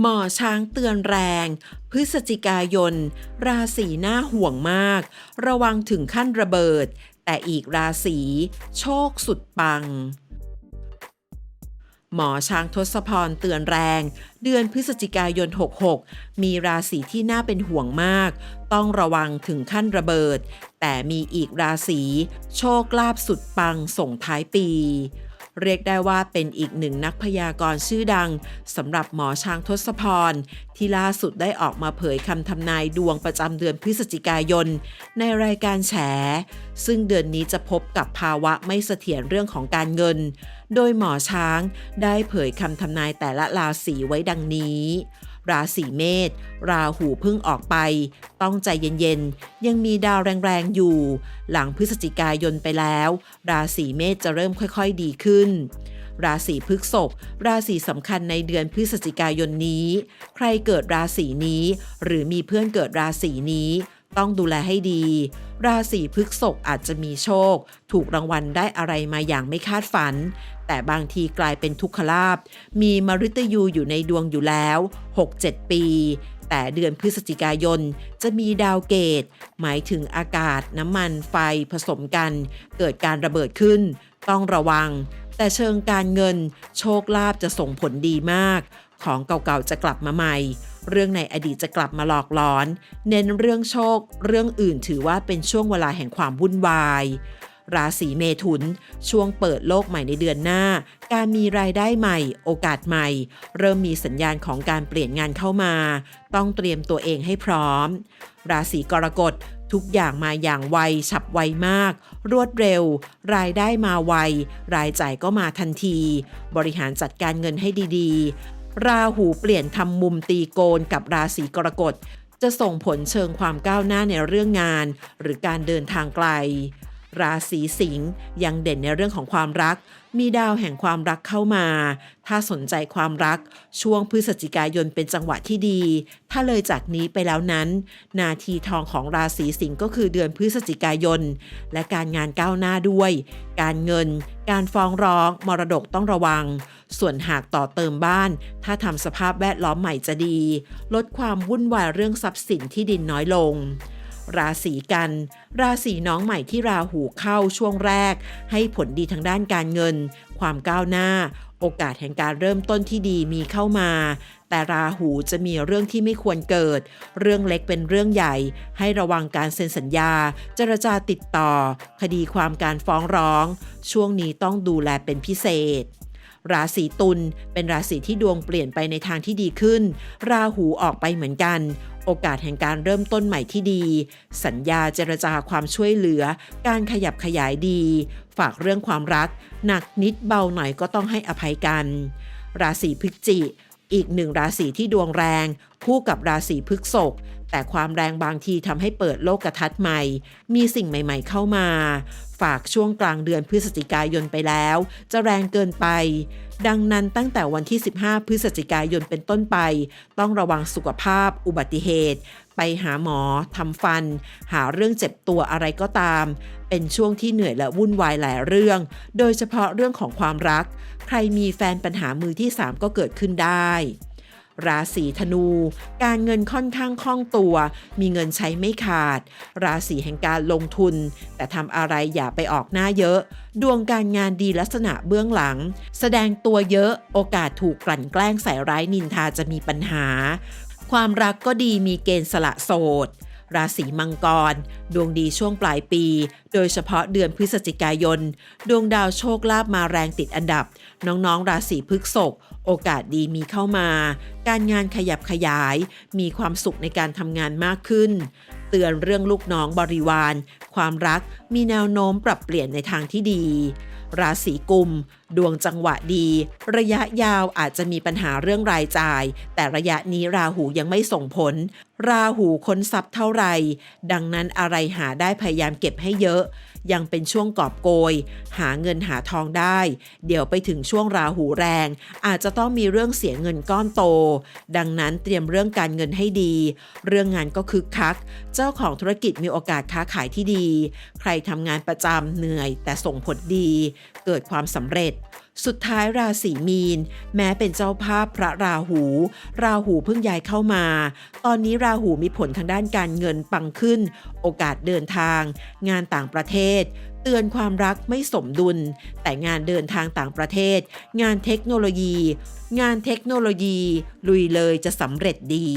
หมอช้างเตือนแรง พฤศจิกายน ราศีน่าห่วงมาก ระวังถึงขั้นระเบิด แต่อีกราศีโชคสุดปัง หมอช้างทศพรเตือนแรง เดือนพฤศจิกายน 66 มีราศีที่น่าเป็นห่วงมาก ต้องระวังถึงขั้นระเบิด แต่มีอีกราศีโชคลาภสุดปังส่งท้ายปี เรียกได้ว่าเป็นอีกหนึ่งนักพยากรณ์ชื่อดังสำหรับหมอช้างทศพร ที่ล่าสุดได้ออกมาเผยคำทำนายดวงประจำเดือนพฤศจิกายน ในรายการแฉ ซึ่งเดือนนี้จะพบกับภาวะไม่เสถียรเรื่องของการเงิน โดยหมอช้างได้เผยคำทำนายแต่ละราศีไว้ดังนี้ ราศีเมษราหูพิ่งออกไป ต้องใจเย็นๆ ยังมีดาวแรงๆอยู่ หลังพฤศจิกายนไปแล้ว ราศีเมษจะเริ่มค่อยๆดีขึ้นราศีพฤษภราศีสำคัญในเดือนพฤศจิกายนนี้ ใครเกิดราศีนี้ หรือมีเพื่อนเกิดราศีนี้ ต้องดูแลให้ดี ราศีพฤษภอาจจะมีโชค ถูกรางวัลได้อะไรมาอย่างไม่คาดฝัน แต่บางทีกลายเป็นทุกขลาภมีมฤตยูอยู่ในดวงอยู่แล้ว 6-7 ปี แต่เดือนพฤศจิกายนจะมีดาวเกต หมายถึงอากาศ น้ำมันไฟผสมกัน เกิดการระเบิดขึ้น ต้องระวัง แต่เชิงการเงิน โชคลาภจะส่งผลดีมาก ของเก่าๆจะกลับมาใหม่ เรื่องในอดีตจะกลับมาหลอกหลอน เน้นเรื่องโชค เรื่องอื่นถือว่าเป็นช่วงเวลาแห่งความวุ่นวาย ราศีเมถุน ช่วงเปิดโลกใหม่ในเดือนหน้า การมีรายได้ใหม่ โอกาสใหม่ เริ่มมีสัญญาณของการเปลี่ยนงานเข้ามา ต้องเตรียมตัวเองให้พร้อม ราศีกรกฎทุกอย่างมาอย่างไวฉับไวมาก รวดเร็ว รายได้มาไว รายจ่ายก็มาทันที บริหารจัดการเงินให้ดีๆ ราหูเปลี่ยนทำมุมตีโกนกับราศีกรกฎจะส่งผลเชิงความก้าวหน้าในเรื่องงาน หรือการเดินทางไกล ราศีสิงห์ยังเด่นในเรื่องของความรัก มีดาวแห่งความรักเข้ามา ถ้าสนใจความรัก ช่วงพฤศจิกายนเป็นจังหวะที่ดี ถ้าเลยจากนี้ไปแล้วนั้น นาทีทองของราศีสิงห์ก็คือเดือนพฤศจิกายน และการงานก้าวหน้าด้วย การเงิน การฟ้องร้อง มรดกต้องระวัง ส่วนหากต่อเติมบ้าน ถ้าทำสภาพแวดล้อมใหม่จะดี ลดความวุ่นวายเรื่องทรัพย์สินที่ดินน้อยลง ราศีกัน ราศีน้องใหม่ที่ราหูเข้าช่วงแรก ให้ผลดีทางด้านการเงิน ความก้าวหน้า โอกาสแห่งการเริ่มต้นที่ดีมีเข้ามา แต่ราหูจะมีเรื่องที่ไม่ควรเกิด เรื่องเล็กเป็นเรื่องใหญ่ ให้ระวังการเซ็นสัญญา เจรจาติดต่อ คดีความการฟ้องร้อง ช่วงนี้ต้องดูแลเป็นพิเศษ ราศีตุลเป็นราศีที่ดวงเปลี่ยนไปในทางที่ดีขึ้น ราหูออกไปเหมือนกัน โอกาสแห่งการเริ่มต้นใหม่ที่ดี สัญญาเจรจาความช่วยเหลือ การขยับขยายดี ฝากเรื่องความรัก หนักนิดเบาหน่อยก็ต้องให้อภัยกัน ราศีพฤศจิอีกหนึ่งราศีที่ดวงแรง คู่กับราศีพฤษภ แต่ความแรงบางทีทำให้เปิดโลกกระทัศน์ใหม่ มีสิ่งใหม่ๆเข้ามา ฝากช่วงกลางเดือนพฤศจิกายนไปแล้ว จะแรงเกินไป ดังนั้นตั้งแต่วันที่ 15 พฤศจิกายนเป็นต้นไป ต้องระวังสุขภาพ อุบัติเหตุ ไปหาหมอทำฟัน หาเรื่องเจ็บตัวอะไรก็ตาม เป็นช่วงที่เหนื่อยและวุ่นวายหลายเรื่อง โดยเฉพาะเรื่องของความรัก ใครมีแฟนปัญหามือที่ 3 ก็เกิดขึ้นได้ ราศีธนู การเงินค่อนข้างคล่องตัว มีเงินใช้ไม่ขาด ราศีแห่งการลงทุน แต่ทำอะไรอย่าไปออกหน้าเยอะ ดวงการงานดีลักษณะเบื้องหลัง แสดงตัวเยอะโอกาสถูกกลั่นแกล้งใส่ร้ายนินทาจะมีปัญหา ความรักก็ดีมีเกณฑ์สละโสด ราศีมังกร ดวงดีช่วงปลายปี โดยเฉพาะเดือนพฤศจิกายน ดวงดาวโชคลาภมาแรงติดอันดับ น้องๆ ราศีพฤษภโอกาสดีมีเข้ามา การงานขยับขยาย มีความสุขในการทำงานมากขึ้น เตือนเรื่องลูกน้องบริวาร ความรักมีแนวโน้มปรับเปลี่ยนในทางที่ดี ราศีกุม ดวงจังหวะดี ระยะยาวอาจจะมีปัญหาเรื่องรายจ่าย แต่ระยะนี้ราหูยังไม่ส่งผล ราหูค้นทรัพย์เท่าไหร่ ดังนั้นอะไรหาได้พยายามเก็บให้เยอะ ยังเป็นช่วงกอบโกย หาเงินหาทองได้ เดี๋ยวไปถึงช่วงราหูแรง อาจจะต้องมีเรื่องเสียเงินก้อนโต ดังนั้นเตรียมเรื่องการเงินให้ดี เรื่องงานก็คึกคัก เจ้าของธุรกิจมีโอกาสค้าขายที่ดี ใครทำงานประจำเหนื่อย แต่ส่งผลดี เกิดความสำเร็จ สุดท้ายราศีมีน แม้เป็นเจ้าภาพพระราหู ราหูเพิ่งย้ายเข้ามา ตอนนี้ราหูมีผลทางด้านการเงินปังขึ้น โอกาสเดินทาง งานต่างประเทศ เตือนความรักไม่สมดุล แต่งานเดินทางต่างประเทศ งานเทคโนโลยี งานเทคโนโลยี ลุยเลยจะสำเร็จดี